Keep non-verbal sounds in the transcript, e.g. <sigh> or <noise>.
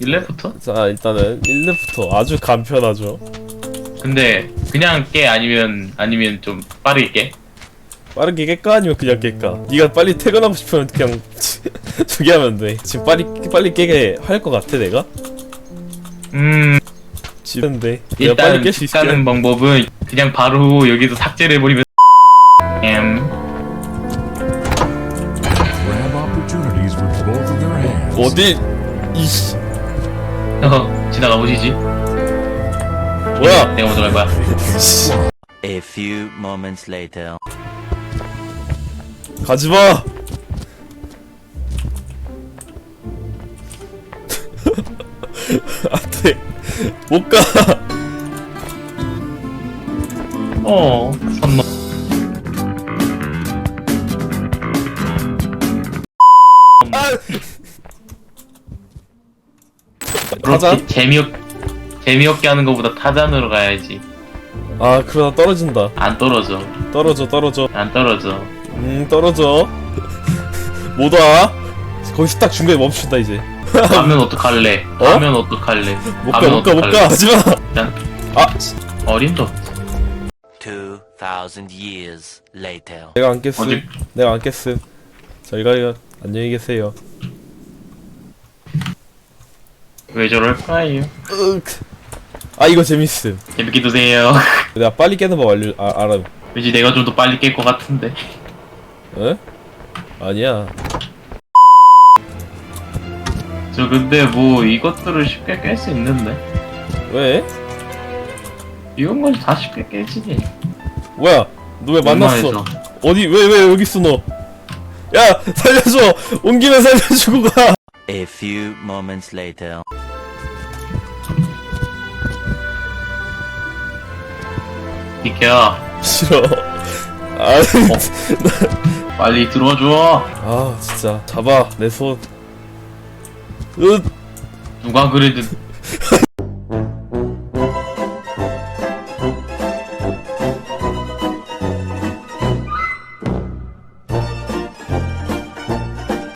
1렙부터? 자 일단은 1렙부터 아주 간편하죠. 근데 그냥 깨 아니면 아니면 좀 빠르게 깨? 빠르게 깰까? 아니면 그냥 깰까? 네가 빨리 퇴근하고 싶으면 그냥 <laughs> 두개 하면 돼. 지금 빨리 빨리 깨게 할 것 같아 내가? 음. 지는데. 내가 빨리 일단 깰수 있을게. 다른 방법은 그냥 바로 여기서 삭제를 해버리면 <laughs> 엠 Grab opportunities with both of their hands. 어디 이씨. 어, 지나가 보시지. 뭐야? 내가 먼저 갈 거야. A few moments later. 가지마! <laughs> 안 돼. 못 가! 어 선넘 타잔? 그렇게 재미없 재미없게 하는 것보다 타잔으로 가야지. 아 그러다 떨어진다. 안 떨어져. 떨어져 떨어져. 안 떨어져. 음 떨어져. 못 와. 거기서 딱 중간에 멈춘다 이제. 가면 어떡할래? <laughs> 어? 가면 어떡할래? 못 가 가면 못 가 못가 어떡할래? 하지마. 일단 아. 어림도 Two thousand years later. 내가 안 깼음. 어디- 내가 안 깼음. 잘 가요. 안녕히 계세요 왜 저럴까요. 아 이거 재밌음 재밌게 드세요 내가 빨리 깨는 법 알려 아, 알아 왠지 내가 좀 더 빨리 깰 것 같은데 에? 아니야 저 근데 뭐 이것들을 쉽게 깰 수 있는데 왜? 이런 건 다 쉽게 깨지니 뭐야 너 왜 만났어 웬만해서. 어디 왜 왜 여기 있어 너? 야 살려줘 온 김에 살려주고 가. A few moments later. 비켜 싫어. 아, <laughs> 빨리 들어줘 아 진짜 잡아 내 손. 으 누가 그래도